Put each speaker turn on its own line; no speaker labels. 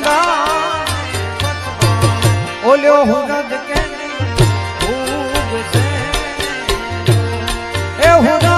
બંધા ઓલ્યો હુરદ કે ખૂબ છે. એ હુરદ